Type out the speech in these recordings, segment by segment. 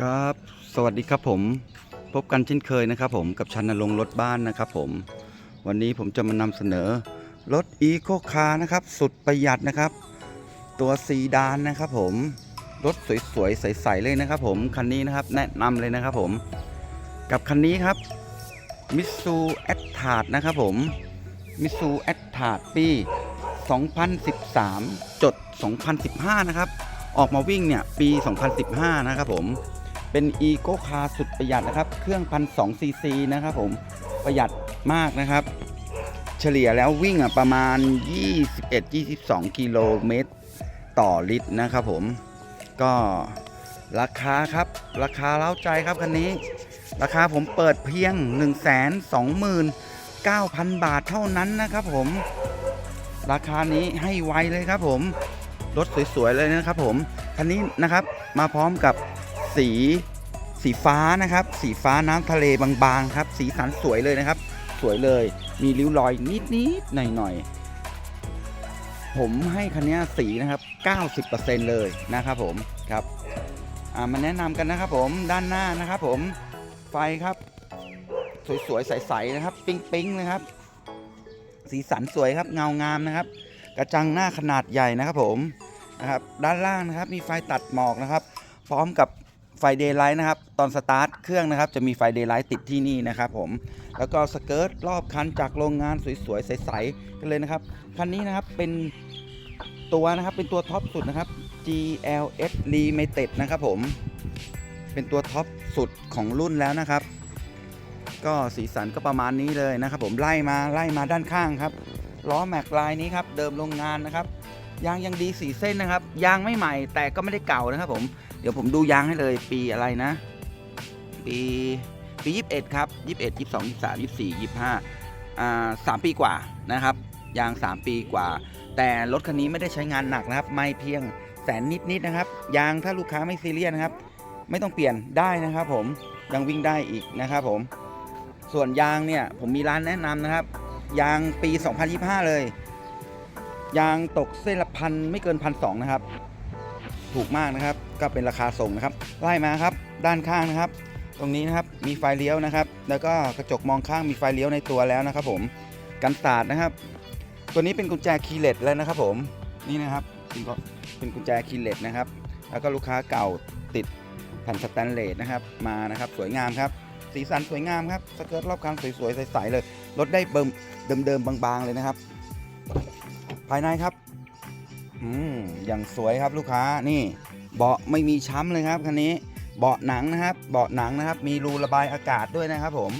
ครับ สวัสดีครับผม พบกันเช่นเคยนะครับผมกับชันนรงรถบ้านนะครับผม วันนี้ผมจะมานำเสนอรถอีโคคาร์นะครับ สุดประหยัดนะครับ ตัวซีดานนะครับผม รถสวยๆ ใสๆ เลยนะครับผมคันนี้นะครับแนะนำเลยนะครับผม กับคันนี้ครับมิ t ซูแอตทาดนะครับผมมิ t ซูแอตทาดปี 2013 จด 2015 นะครับ ออกมาวิ่งเนี่ย ปี 2015 นะครับผม เป็นอีโ c คาร์สุดประหยัดนะครับ เครื่อง1,200ซีซีนะครับผมประหยัดมากนะครับ เฉลี่ยแล้ววิ่งอะประมาณ 21-22 กิโลเมตรต่อลิตรนะครับผมก็ราคาครับ ราคาเล้าใจครับคันนี้ ราคาผมเปิดเพียง 129,000 บาทเท่านั้นนะครับผม ราคานี้ให้ไวเลยครับผม รถสวยๆเลยนะครับผม คันนี้นะครับมาพร้อมกับ สีสีฟ้านะครับ สีฟ้าน้ำทะเลบางๆครับ สีสันสวยเลยนะครับ สวยเลย มีริ้วรอยนิดๆหน่อยๆผมให้คันนี้สีนะครับ 90%เลยนะครับผมครับมาแนะนำกันนะครับผมด้านหน้านะครับผมไฟครับสวยๆใสๆนะครับ ปิ๊งๆนะครับ สีสันสวยครับเงางามนะครับ กระจังหน้าขนาดใหญ่นะครับผมนะครับ ด้านล่างนะครับ มีไฟตัดหมอกนะครับ พร้อมกับ ฟเดย์ไลท์นะครับ ตอนสตาร์ทเครื่องนะครับ จะมีไฟเดย์ไลท์ติดที่นี่นะครับผม แล้วก็สเกิร์ตรอบคันจากโรงงานสวยๆ ใสๆ กันเลยนะครับ คันนี้นะครับเป็นตัวนะครับ เป็นตัวท็อปสุดนะครับ GLS Limited นะครับผม เป็นตัวท็อปสุดของรุ่นแล้วนะครับ ก็สีสันก็ประมาณนี้เลยนะครับ ผมไล่มาไล่มาด้านข้างครับ ล้อแม็กลายนี้ครับ เดิมโรงงานนะครับ ยางยังดีสีเส้นนะครับ ยางไม่ใหม่แต่ก็ไม่ได้เก่านะครับผม ดี๋ยวผมดูยางให้เลยปีอะไรนะ ปีปี 21 ครับ 21 22 23 24 25อ่าสามปีกว่านะครับ ยาง 3 ปีกว่า แต่รถคันนี้ไม่ได้ใช้งานหนักนะครับ ไม่เพียงแสนนิดๆนะครับ ยางถ้าลูกค้าไม่ซีเรียสนะครับ ไม่ต้องเปลี่ยนได้นะครับผมยังวิ่งได้อีกนะครับผม ส่วนยางเนี่ยผมมีร้านแนะนำนะครับ ยางปี 2025 เลย ยางตกเส้นละพันไม่เกินพันสองนะครับ ถูกมากนะครับ ก็เป็นราคาส่งนะครับ ไล่มาครับ ด้านข้างนะครับ ตรงนี้นะครับ มีไฟเลี้ยวนะครับ แล้วก็กระจกมองข้างมีไฟเลี้ยวในตัวแล้วนะครับ ผม กันสาดนะครับ ตัวนี้เป็นกุญแจคีย์เลสแล้วนะครับ ผม นี่นะครับเป็นกุญแจคีย์เลสนะครับ แล้วก็ลูกค้าเก่าติดแผ่นสแตนเลสนะครับ มานะครับ สวยงามครับ สีสันสวยงามครับ สเกิร์ตรอบคันสวยๆใสๆเลย รถได้เบิ่มเดิมๆบางๆเลยนะครับ ภายในครับ อืมอย่างสวยครับลูกค้านี่ เบาะไม่มีช้ำเลยครับคันนี้ เบาะหนังนะครับ เบาะหนังนะครับ มีรูระบายอากาศด้วยนะครับผม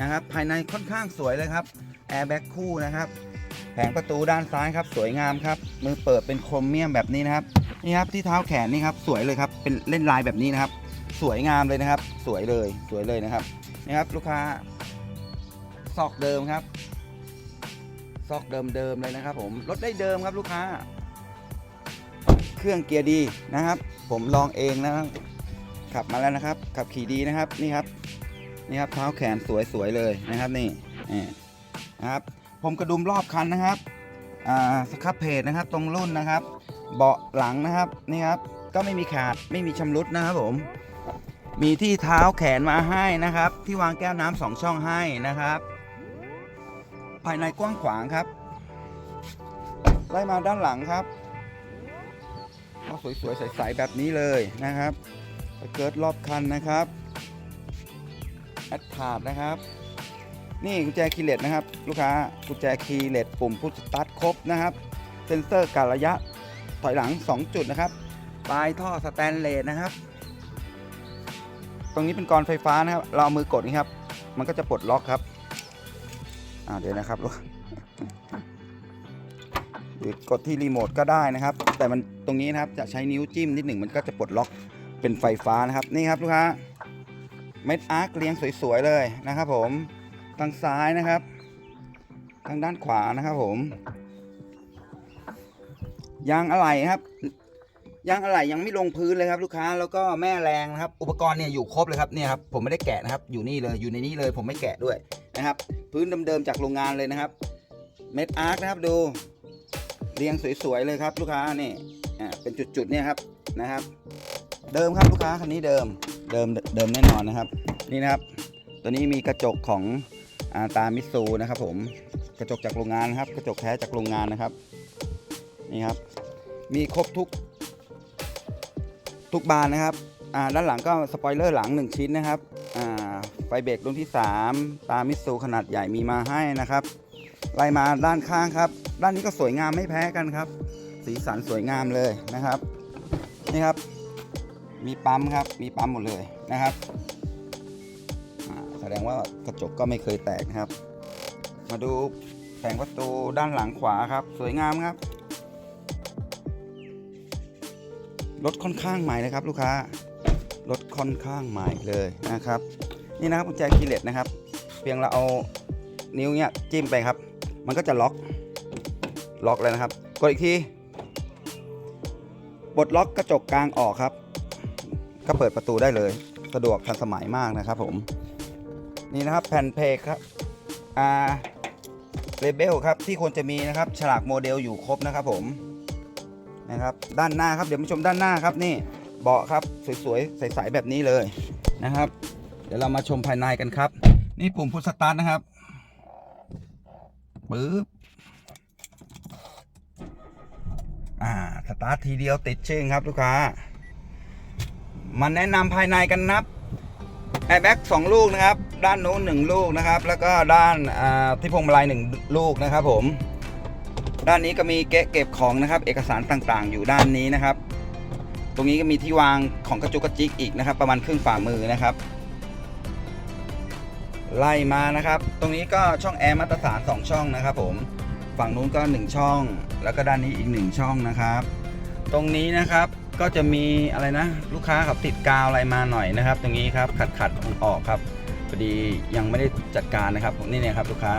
นะครับ ภายในค่อนข้างสวยเลยครับแอร์แบ็กคู่นะครับแผงประตูด้านซ้ายครับ สวยงามครับ มือเปิดเป็นโครเมียมแบบนี้นะครับนี่ครับที่เท้าแขนนี่ครับสวยเลยครับเป็นเล่นลายแบบนี้นะครับ สวยงามเลยนะครับ สวยเลยสวยเลยนะครับนี่ครับลูกค้าซอกเดิมครับ ซอกเดิมๆเลยนะครับ ผมรถได้เดิมครับลูกค้า เครื่องเกียร์ดีนะครับ ผมลองเองนะครับขับมาแล้วนะครับ ขับขี่ดีนะครับนี่ครับนี่ครับเท้าแขนสวยๆเลยนะครับนี่นี่นะครับผมกระดุมรอบคันนะครับอ่าสครับเพจนะครับตรงรุ่นนะครับ เบาะหลังนะครับนี่ครับก็ไม่มีขาดไม่มีชำรุดนะครับผม มีที่เท้าแขนมาให้นะครับ ที่วางแก้วน้ำสองช่องให้นะครับ ภายในกว้างขวางครับ ไล่มาด้านหลังครับ ก็สวยๆ ใสๆ แบบนี้เลยนะครับสเกิร์ตรอบคันนะครับแอดทาดนะครับ นี่กุญแจคีย์เลสนะครับ ลูกค้ากุญแจคีย์เลสปุ่มพุทสตาร์ทครบนะครับ เซ็นเซอร์การระยะถอยหลัง 2 จุดนะครับ ปลายท่อสแตนเลสนะครับ ตรงนี้เป็นกรไฟฟ้านะครับ เราเอามือกดนี่ครับ มันก็จะปลดล็อกครับ อ่าเดี๋ยวนะครับลูก หรือกดที่รีโมทก็ได้นะครับ แต่มันตรงนี้นะครับจะใช้นิ้วจิ้มนิดหนึ่งมันก็จะปลดล็อกเป็นไฟฟ้านะครับนี่ครับลูกค้าเม็ดอาร์คเรียงสวยๆเลยนะครับ ผมทางซ้ายนะครับ ทางด้านขวานะครับผมยางอะไหล่ครับยางอะไหล่ยังไม่ลงพื้นเลยครับ ลูกค้าแล้วก็แม่แรงนะครับ อุปกรณ์เนี่ยอยู่ครบเลยครับเนี่ยครับผมไม่ได้แกะนะครับ อยู่นี่เลยอยู่ในนี้เลย ผมไม่แกะด้วยนะครับ พื้นเดิมๆจากโรงงานเลยนะครับ เม็ดอาร์คนะครับดู เรียงสวยๆเลยครับลูกค้านี่อ่าเป็นจุดๆเนี่ยครับนะครับ เดิมครับลูกค้าคันนี้เดิมเดิมเดิมแน่นอนนะครับ นี่นะครับ ตัวนี้มีกระจกของอาตามิสูนะครับ ผมกระจกจากโรงงานนะครับ กระจกแท้จากโรงงานนะครับนี่ครับ มีครบทุก ทุกบานนะครับด้านหลังก็สปอยเลอร์หลัง 1 ชิ้นนะครับไฟเบรกรุ่นที่ 3 ตามิสูขนาดใหญ่มีมาให้นะครับ ไล่มาด้านข้างครับ ด้านนี้ก็สวยงามไม่แพ้กันครับ สีสันสวยงามเลยนะครับ นี่ครับ มีปั๊มครับ มีปั๊มหมดเลยนะครับแสดงว่ากระจกก็ไม่เคยแตกนะครับ มาดูแผงประตูด้านหลังขวาครับ สวยงามครับรถค่อนข้างใหม่เลยครับ ลูกค้ารถค่อนข้างใหม่เลยนะครับ นี่นะครับกุญแจคีย์เลสนะครับ เพียงเราเอานิ้วเนี้ยจิ้มไปครับ มันก็จะล็อกล็อกเลยนะครับ กดอีกทีปลดล็อกกระจกกลางออกครับ ก็เปิดประตูได้เลย สะดวกทันสมัยมากนะครับผม นี่นะครับแผ่นเพลครับอ่าเลเบลครับที่ควรจะมีนะครับฉลากโมเดลอยู่ครบนะครับผมนะครับด้านหน้าครับเดี๋ยวมาชมด้านหน้าครับนี่เบาะครับสวยๆใสๆแบบนี้เลยนะครับ เดี๋ยวเรามาชมภายในกันครับ นี่ปุ่มพุทสตาร์ทนะครับ ปึ๊บ อ่า สตาร์ททีเดียวติดชึ่งครับลูกค้ามาแนะนำภายในกันนับแอร์แบ็กสองลูกนะครับ ด้านโน้นหนึ่งลูกนะครับ แล้วก็ด้านที่พวงมาลัยหนึ่งลูกนะครับผม ด้านนี้ก็มีเกะเก็บของนะครับ เอกสารต่างๆ อยู่ด้านนี้นะครับ ตรงนี้ก็มีที่วางของกระจุกกระจิกอีกนะครับ ประมาณครึ่งฝ่ามือนะครับ ไล่มานะครับ ตรงนี้ก็ช่องแอร์มาตรฐาน 2 ช่องนะครับผม ฝั่งนู้นก็ 1 ช่อง แล้วก็ด้านนี้อีก 1 ช่องนะครับ ตรงนี้นะครับก็จะมีอะไรนะ ลูกค้าขับติดกาวอะไรมาหน่อยนะครับ ตรงนี้ครับขัดขัดออกครับพอดียังไม่ได้จัดการนะครับนี่เนี่ยครับลูกค้า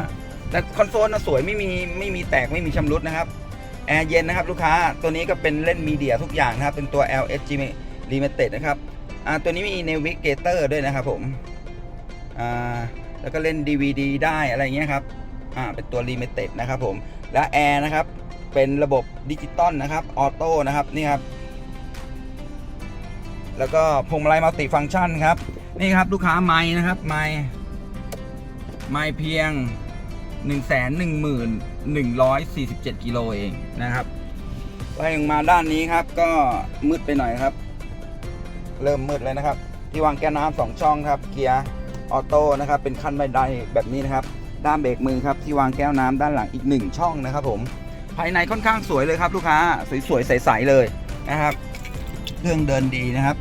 แต่คอนโซลนะสวยไม่มีไม่มีแตกไม่มีชำรุดนะครับแอร์เย็นนะครับลูกค้าตัวนี้ก็เป็นเล่นมีเดียทุกอย่างนะครับเป็นตัว LSG Limited นะครับอ่าตัวนี้มี Navigator ด้วยนะครับผมอ่า แล้วก็เล่น DVD ได้อะไรเงี้ยครับอ่าเป็นตัว Limited นะครับผมและแอร์นะครับเป็นระบบดิจิตอลนะครับออโต้นะครับนี่ครับแล้วก็พวงมาลัยมัลติฟังก์ชันครับนี่ครับลูกค้าไม้นะครับไม้ไม้เพียง 1 1 1 1 4 7กิโลเองนะครับไล่ลงมาด้านนี้ครับก็มืดไปหน่อยครับ เริ่มมืดเลยนะครับ ที่วางแก้วน้ำสองช่องครับเกียร์ ออโต้นะครับเป็นขั้นบันไดแบบนี้นะครับ ด้านเบรกมือครับที่วางแก้วน้ำด้านหลังอีกหนึ่งช่องนะครับผมภายในค่อนข้างสวยเลยครับ ลูกค้าสวยๆใสๆเลยนะครับ เครื่องเดินดีนะครับ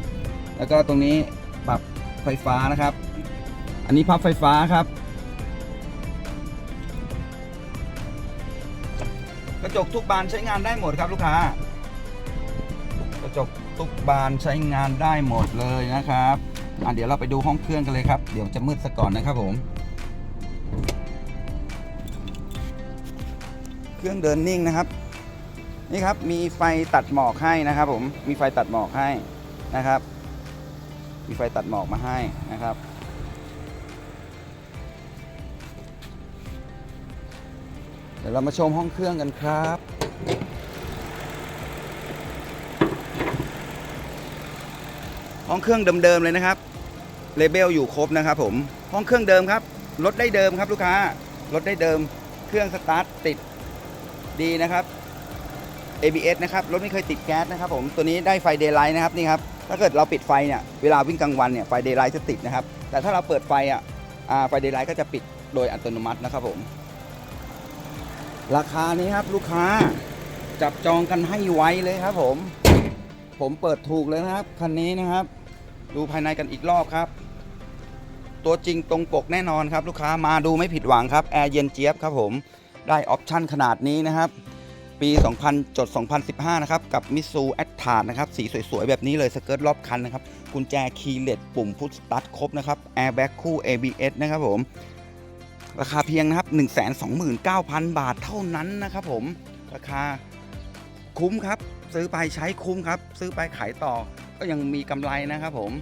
แล้วก็ตรงนี้ปรับไฟฟ้านะครับ อันนี้พับไฟฟ้าครับ กระจกทุกบานใช้งานได้หมดครับลูกค้ากระจกทุกบานใช้งานได้หมดเลยนะครับ อะเดี๋ยวเราไปดูห้องเครื่องกันเลยครับ เดี๋ยวจะมืดซะก่อนนะครับผม เครื่องเดินนิ่งนะครับ นี่ครับมีไฟตัดหมอกให้นะครับ ผม มีไฟตัดหมอกให้นะครับ มีไฟตัดหมอกมาให้นะครับ เดี๋ยวเรามาชมห้องเครื่องกันครับห้องเครื่องเดิมๆเลยนะครับ เลเบลอยู่ครบนะครับผม ห้องเครื่องเดิมครับรถได้เดิมครับลูกค้ารถได้เดิม เครื่องสตาร์ทติดดีนะครับ ABS นะครับรถไม่เคยติดแก๊สนะครับผมตัวนี้ได้ไฟเดย์ไลท์นะครับนี่ครับถ้าเกิดเราปิดไฟเนี่ยเวลาวิ่งกลางวันเนี่ยไฟเดย์ไลท์จะติดนะครับ แต่ถ้าเราเปิดไฟอะไฟเดย์ไลท์ก็จะปิดโดยอัตโนมัตินะครับผม ราคานี้ครับลูกค้าจับจองกันให้ไวเลยครับผม ผมเปิดถูกเลยนะครับคันนี้นะครับ ดูภายในกันอีกรอบครับ ตัวจริงตรงปกแน่นอนครับลูกค้ามาดูไม่ผิดหวังครับแอร์เย็นเจี๊ยบครับผมได้ออปชั่นขนาดนี้นะครับ ปี 2000จด2015 นะครับ กับมิซูแอ t ทานะครับ สีสวยๆ แบบนี้เลยสเกิร์ตรอบคันนะครับกุญแจคีย์เลสปุ่มพุทสตาร์ทครบนะครับแอร์แบ็กคู่ ABS นะครับผม ราคาเพียงนะครับ 129,000 บาทเท่านั้นนะครับผม ราคาคุ้มครับ ซื้อไปใช้คุ้มครับ ซื้อไปขายต่อก็ยังมีกำไรนะครับผม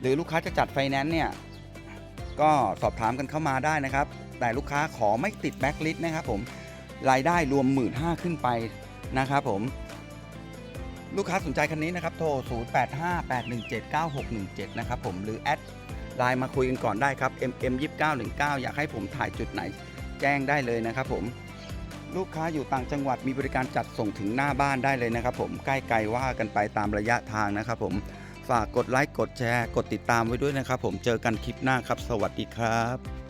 หรือลูกค้าจะจัดไฟแนนซ์เนี่ย ก็สอบถามกันเข้ามาได้นะครับ แต่ลูกค้าขอไม่ติดแบ็คลิสต์นะครับผมรายได้รวม 1 5ื่นขึ้นไปนะครับผม ลูกค้าสนใจคันนี้นะครับ โทร 0858179617 นะครับผมหรือแอดไลน์มาคุยกันก่อนได้ครับ mm2919 อยากให้ผมถ่ายจุดไหนแจ้งได้เลยนะครับผมลูกค้าอยู่ต่างจังหวัดมีบริการจัดส่งถึงหน้าบ้านได้เลยนะครับผมใกล้ไกลว่ากันไปตามระยะทางนะครับผม ฝากกดไลค์กดแชร์ กดติดตามไว้ด้วยนะครับ ผมเจอกันคลิปหน้าครับ สวัสดีครับ